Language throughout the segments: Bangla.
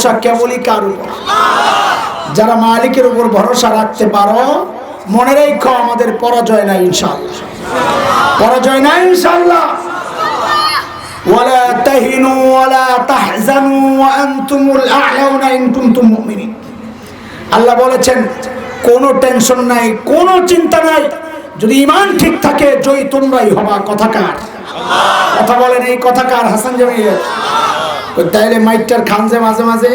ভরসা কেবলই কার উপর যারা মালিকের উপর ভরসা রাখতে পারো মনে রেখো আমাদের পরাজয় নাই ইনশাল্লাহ পরাজয় নাই ইনশাল্লাহ ولا تهنوا ولا تحزنوا وانتم الاعلون ان كنتم مؤمنين আল্লাহ বলেছেন কোনো টেনশন নাই কোনো চিন্তা নাই যদি ইমান ঠিক থাকে জয়ী তোমরাই হবা কথাকার কথা বলেন এই কথাকার হাসান জামিয়া তাইলে মাইটটার খানছে মাঝে মাঝে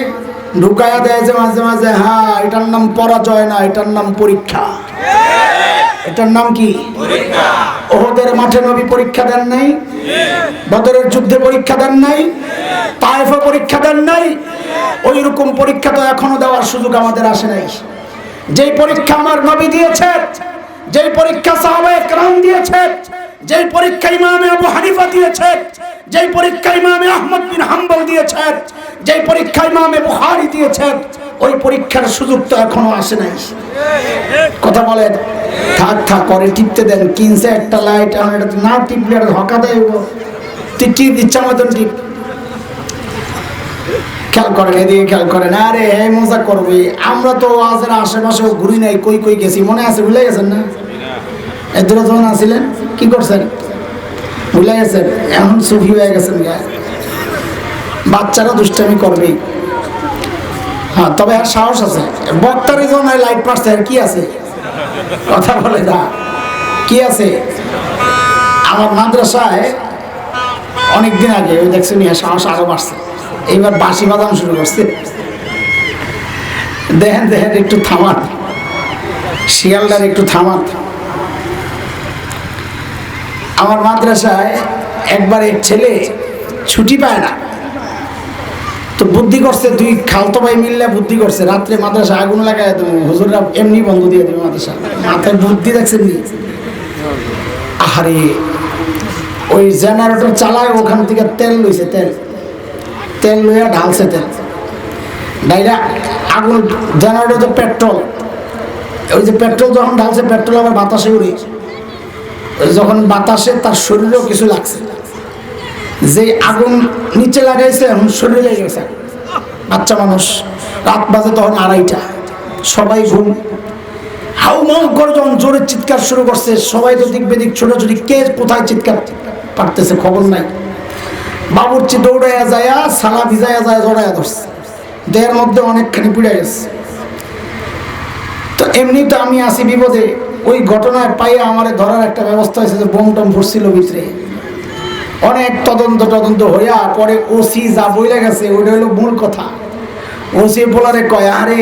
ঢুকায়া দেয় যে মাঝে মাঝে হ্যাঁ এটার নাম পরাজয় না এটার নাম পরীক্ষা। এটার নাম কি? ওদের মাঠে নবী পরীক্ষা দেন নাই? বদরের যুদ্ধে পরীক্ষা দেন নাই? তায়েফে পরীক্ষা দেন নাই? ওই রকম পরীক্ষা তো এখনও দেওয়ার সুযোগ আমাদের আসে নাই। যেই পরীক্ষা আমার নবী দিয়েছে যেই পরীক্ষা সাহাবায়ে কেরাম দিয়েছে যেই পরীক্ষা ইমামে আবু হানিফা দিয়েছে যেই পরীক্ষা ইমামে আহমদ বিন হাম্বল দিয়েছেন, যেই পরীক্ষা ইমামে বুখারী দিয়েছেন, ওই পরীক্ষার সুযোগ তো এখনও আসে নাই। কথা বলেন, থাক থাক করে টিপতে দেন, কিনছে একটা লাইট না টিপলে এটা ধকা দেয়। তুই টিপ ইচ্ছা মতন টিপ। খেয়াল করেন, এদিকে খেয়াল করেন, আরে এই মজা করবি। আমরা তো আজের আশেপাশেও ঘুরি নাই, কই কই গেছি, মনে আছে, ভুলে গেছেন না? এদের যখন আসিলেন কি করছেন? ভুলে গেছেন এখন সুফি হয়ে গেছেন বাচ্চারা দুষ্টামি করবেই। হ্যাঁ তবে আর সাহস আছে। বক্তার যখন লাইট মারছে আর কি আছে? কথা বলে না। কি আছে? আমার মাদ্রাসায় অনেকদিন আগে, ওই দেখছেন ইহা সাহস আরও বাড়ছে। এইবার বাঁশি বাদাম শুরু করছে। দেখেন দেখেন, একটু থামান। শিয়ালদার একটু থামান। আমার মাদ্রাসায় একবার এক ছেলে ছুটি পায় না। তো বুদ্ধি করছে দুই খালতো ভাই মিললে বুদ্ধি করছে। রাত্রে মাদ্রাসা আগুন লাগায় দেবো। হুজুররা এমনি বন্ধ দিয়ে দেবে মাদ্রাসা। মাথায় বুদ্ধি দেখছেন নি? আহারে, ওই জেনারেটর চালায়, ওখান থেকে তেল লইছে, তেল। তেল লইয়া ঢালছে তেল। ডাইরা আগুন, জেনারেটর তো পেট্রোল। ওই যে পেট্রোল যখন ঢালছে, পেট্রোল আবার বাতাসে উড়ে। যখন বাতাসে তার শরীরেও কিছু লাগছে। যে আগুন নিচে লাগাইছে এখন শরীরে লেগে গেছে। বাচ্চা মানুষ, রাত বাজে তখন আড়াইটা। সবাই ঘুম। হাউ মাউ করে যখন জোরে চিৎকার শুরু করছে। সবাই তো দিক বেদিক ছোটাছুটি কে কোথায় চিৎকার পারতেছে খবর নাই। বাবুরচি দৌড়াইয়া যায় সালা ভিজাইয়া যায় জড়াইয়া ধরছে। দেহের মধ্যে অনেকখানি পুড়ে গেছে। তো এমনি তো আমি আসি বিপদে। ওই ঘটনায় পাইয়ে আমার ধরার একটা ব্যবস্থা হয়েছে যে বোম টম ফুটছিল ভিতরে। অনেক তদন্ত তদন্ত হইয়া পরে ওসি যা বইলে গেছে, ওইটা হলো মূল কথা। ওসি বলারে কয়, আরে,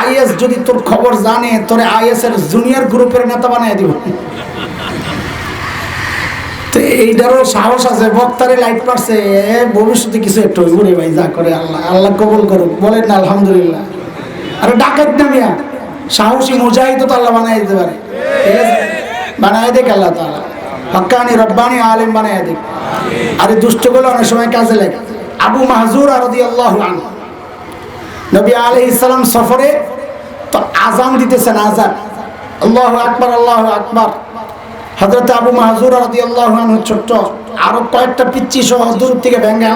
আইএস যদি তোর খবর জানে, তোরে আইএস এর জুনিয়র গ্রুপের নেতা বানাই দিব। তো এইটারও সাহস আছে, বক্তারে লাইট পারছে ভবিষ্যতে কিছু একটু ঘুরে ভাই, যা করে আল্লাহ আল্লাহ কবুল করুক। বলেন না, আলহামদুলিল্লাহ। আরে ডাকাত না মিয়া, সাহসী মুজাহিদ তো আল্লাহ বানাই দিতে পারে। বানাই দেখ আল্লাহ তাআলা। হক্কানি রব্বানি, আলেম বানাই দেখ আরে দুষ্টগুলো অনেক সময় কাজে লাগে। আবু মাহজুর আর নবী আলহ ইসলাম সফরে তো আজান দিতেছেন আজান আল্লাহ আকবর আল্লাহ আকবর। হজরত আবু মাহজুর আরদি আল্লাহ ছোট্ট, আরও কয়েকটা পিচ্ছি সহ দূর থেকে ভেঙে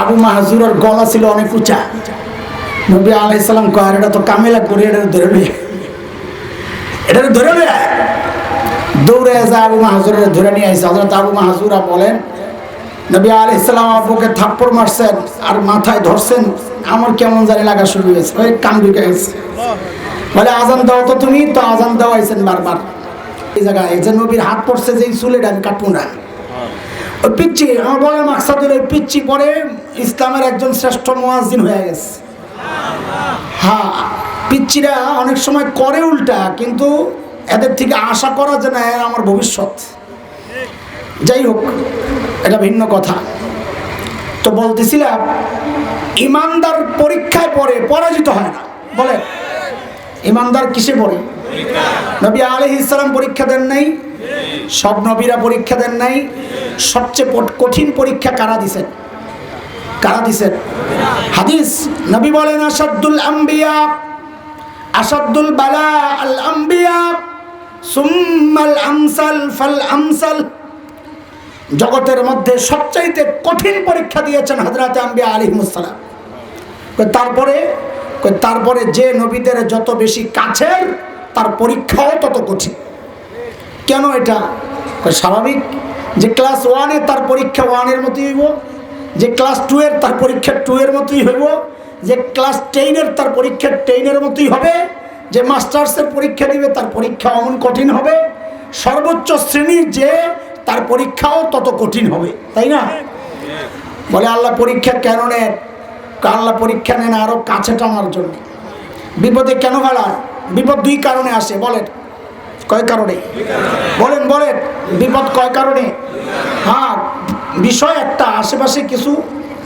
আবু মাহজুরের গলা ছিল অনেক উঁচা। নবী আলাই সালাম কয় এটা তো কামেলা করে এটা ধরে নিয়ে এটা ধরে নিয়ে দৌড়ে এসে আবু মাহাজুরের ধরে নিয়ে আসছে হজরত আবু মাহাজুরা বলেন, নবী আলি ইসলাম আবুকে থাপ্পড় মারছেন আর মাথায় ধরছেন। আমার কেমন জানি লাগা শুরু হয়েছে। ওই কান ঢুকে গেছে। বলে, আজান দাও তো তুমি। তো আজান দেওয়াইছেন বারবার। এই জায়গায় যে নবীর হাত পড়ছে যে চুলেটা আমি কাটবো না। ওই পিচ্ছি আমার বলে মাকসাদুল ওই পিচ্ছি পরে ইসলামের একজন শ্রেষ্ঠ মোয়াজিন হয়ে গেছে। হ্যাঁ পিচ্ছিরা অনেক সময় করে উল্টা, কিন্তু এদের থেকে আশা করা যে না আমার ভবিষ্যৎ। যাই হোক, এটা ভিন্ন কথা। তো বলতেছিলাম, ইমানদার পরীক্ষায় পড়ে, পরাজিত হয় না। বলে, ইমানদার কিসে পড়ে? নবী আলহ ইসলাম পরীক্ষা দেন নাই, সব নবীরা পরীক্ষা দেন নাই, সবচেয়ে কঠিন পরীক্ষা কারা দিছেন? কারা দিছেন হাদিস, নবী বলেন আসাদুল আম্বিয়া আসাদুল বালা আল আম্বিয়া, সুম্মাল আমসাল ফাল আমসাল। জগতের মধ্যে সবচাইতে কঠিন পরীক্ষা দিয়েছেন হজরত আম্বিয়া আলী মুসালাম তারপরে? তারপরে যে নবীদের যত বেশি কাছের, তার পরীক্ষাও তত কঠিন। কেন এটা? স্বাভাবিক যে ক্লাস ওয়ানে তার পরীক্ষা ওয়ানের হইব। যে ক্লাস টু এর তার পরীক্ষা টু এর মতোই হইব যে ক্লাস টেনের তার পরীক্ষা টেনের মতোই হবে যে মাস্টার্সের পরীক্ষা দিবে তার পরীক্ষা অমন কঠিন হবে সর্বোচ্চ শ্রেণির যে তার পরীক্ষাও তত কঠিন হবে তাই না? বলে আল্লাহ পরীক্ষা কেন নেন? আল্লাহ পরীক্ষা নেন আরও কাছে টানার জন্য। বিপদে কেন ফেলার বিপদ দুই কারণে আসে বলেন। কয় কারণে? বলেন বলেন। বিপদ কয় কারণে। হ্যাঁ বিষয় একটা, আশেপাশে কিছু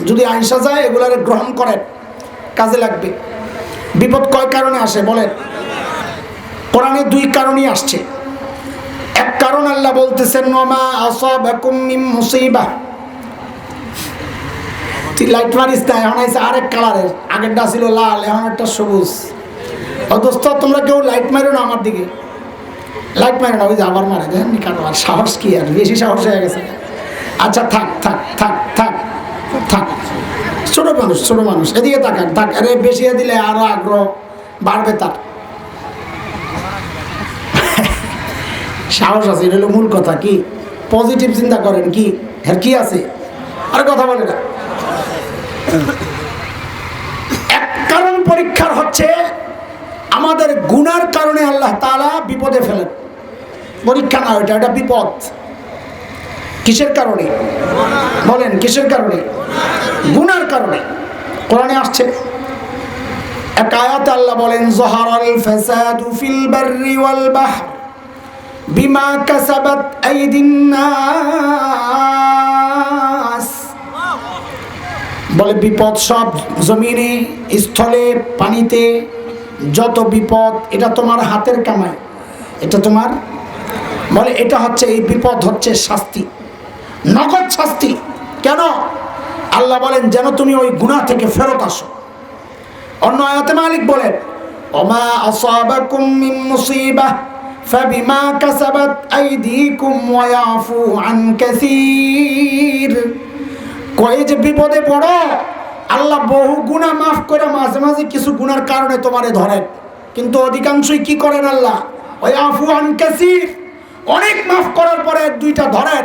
যদি আইসা যায়, এগুলারে গ্রহণ করেন কাজে লাগবে। বিপদ কয় কারণে আসে বলেন? কোরআনে দুই কারণই আসছে। এক কারণ আল্লাহ বলতেছেন নমা আসাবাকুম মিন মুসিবাহ তুই লাইট মারিস না এখন আইসে আরেক কালারের, আগেরটা ছিল লাল, এখন একটা সবুজ। ও দোস্ত, তোমরা কেউ লাইট মারো না আমার দিকে? লাইট মারে না, ওই যে আবার মারে দেখেন আর সাহস কি আর? বেশি সাহস হয়ে গেছে। আচ্ছা থাক থাক থাক থাক থাক। ছোট মানুষ ছোট মানুষ, এদিকে তাকান, থাক, আরে বেশি দিলে আরও আগ্রহ বাড়বে তার। সাহস আছে, এটা মূল কথা, কি? পজিটিভ চিন্তা করেন, কি? হ্যাঁ কি আছে? আর কথা বলে না। এক কারণ পরীক্ষার হচ্ছে, আমাদের গুনার কারণে আল্লাহ তালা বিপদে ফেলেন। পরীক্ষা না ওইটা এটা বিপদ। কিসের কারণে? বলেন, কিসের কারণে? গুনার কারণে। কোরআনে আসছে। এক আয়াত আল্লাহ বলেন, জহারাল ফাসাদু ফিল বাররি ওয়াল বাহর বিমা কাসাবাত আইদিন নাস। বলে, বিপদ সব জমিনে, স্থলে, পানিতে, যত বিপদ, এটা তোমার হাতের কামাই, এটা তোমার বলে, এটা হচ্ছে, এই বিপদ হচ্ছে শাস্তি। নগদ শাস্তি। কেন? আল্লাহ বলেন, যেন তুমি ওই গুণা থেকে ফেরত আসো। অন্য আয়াতে মালিক বলেন যে বিপদে পড়ো, আল্লাহ বহু মাফ করে মাঝে মাঝে কিছু গুনার কারণে তোমারে কিন্তু অধিকাংশই কি করেন আল্লাহ? অনেক মাফ করার পরে দুইটা ধরেন।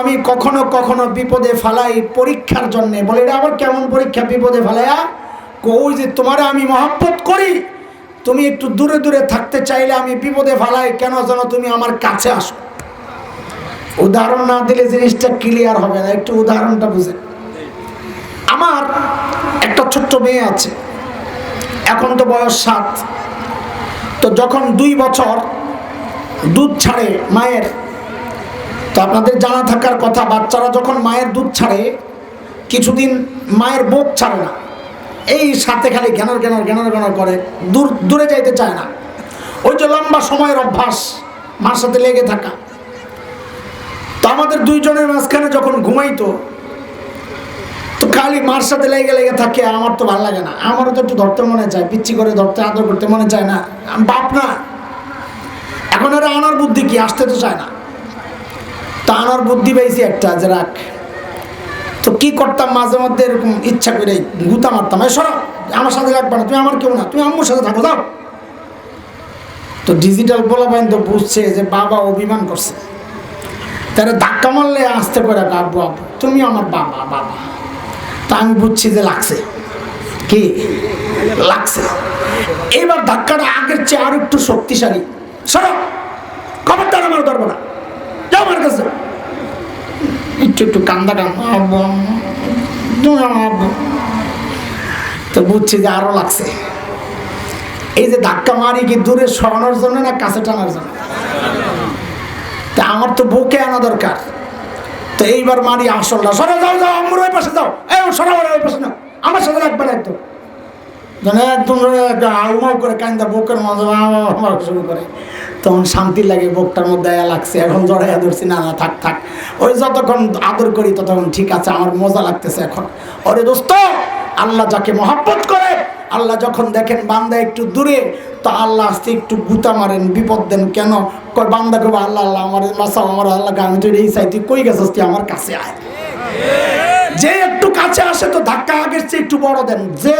আমি কখনো কখনো বিপদে ফালাই পরীক্ষার জন্য। বলে, এটা আবার কেমন পরীক্ষা বিপদে ফালাইয়া? কই যে তোমার আমি মহব্বত করি। তুমি একটু দূরে দূরে থাকতে চাইলে আমি বিপদে ফালাই, কেন যেন তুমি আমার কাছে আসো? উদাহরণ না দিলে জিনিসটা ক্লিয়ার হবে না। একটু উদাহরণটা বুঝে আমার একটা ছোট্ট মেয়ে আছে। এখন তো বয়স সাত। তো যখন দুই বছর দুধ ছাড়ে মায়ের তো আপনাদের জানা থাকার কথা, বাচ্চারা যখন মায়ের দুধ ছাড়ে, কিছুদিন মায়ের বুক ছাড়ে না। এই সাথে খালি জ্ঞানার জ্ঞানার জ্ঞানার জ্ঞানার করে, দূর, দূরে যাইতে চায় না। ওই যে লম্বা সময়ের অভ্যাস, মার সাথে লেগে থাকা। তো আমাদের দুইজনের মাঝখানে যখন ঘুমাইতো, তো খালি মার সাথে লেগে লেগে থাকে আমার তো ভালো লাগে না। আমারও তো একটু ধরতে মনে চায়, পিচ্ছি করে ধরতে, আদর করতে মনে চায় না। বাপ না। এখন এরা আনার বুদ্ধি কি, আসতে তো চায় না। তা বুদ্ধি পেয়েছি একটা যে রাখ। তো কি করতাম মাঝে মধ্যে এরকম ইচ্ছা করে গুতা মারতাম, এই সরো, আমার সাথে লাগবে না, তুমি আমার কেউ না, তুমি আম্মুর সাথে থাকো, যাও। তো ডিজিটাল পোলাপাইন তো বুঝছে যে বাবা অভিমান করছে। তারা ধাক্কা মারলে আসতে করে আব্বু আব্বু, তুমি আমার বাবা বাবা। তা আমি বুঝছি যে লাগছে। কি? লাগছে। এবার ধাক্কাটা আগের চেয়ে আর একটু শক্তিশালী। সরো, খবরদার আমার ধরবো না। যাও আমার কাছে। একটু একটু কান্দা কান্দা আব্বু আম্মু, তুমি আমার আব্বু তো বুঝছি যে আরও লাগছে। এই যে ধাক্কা মারি কি দূরে সরানোর জন্য না কাছে টানার জন্য? তা আমার তো বুকে আনা দরকার। তো এইবার মারি আসল না সরে যাও যাও আমার ওই পাশে যাও। এই সরা ওই পাশে না আমার সাথে লাগবে না একদম। একদম করে কান্দা বুকের মধ্যে শুরু করে। তখন শান্তি লাগে, বুকটার মধ্যে আয়া লাগছে। এখন জড়াইয়া ধরছি, না না, থাক থাক। ওই যতক্ষণ আদর করি, ততক্ষণ ঠিক আছে, আমার মজা লাগতেছে এখন। ওরে দোস্ত, আল্লাহ যাকে মহাব্বত করে, আল্লাহ যখন দেখেন বান্দা একটু দূরে, তো আল্লাহ আসতে একটু গুতা মারেন, বিপদ দেন। কেন? বান্দা কবে আল্লাহ আল্লাহ, আমার মাসাও আমার আল্লাহ আমি তো এই চাই তুই কই গেছিস, তুই আমার কাছে আয়। যে একটু কাছে আসে, তো ধাক্কা আগের চেয়ে একটু বড় দেন। যে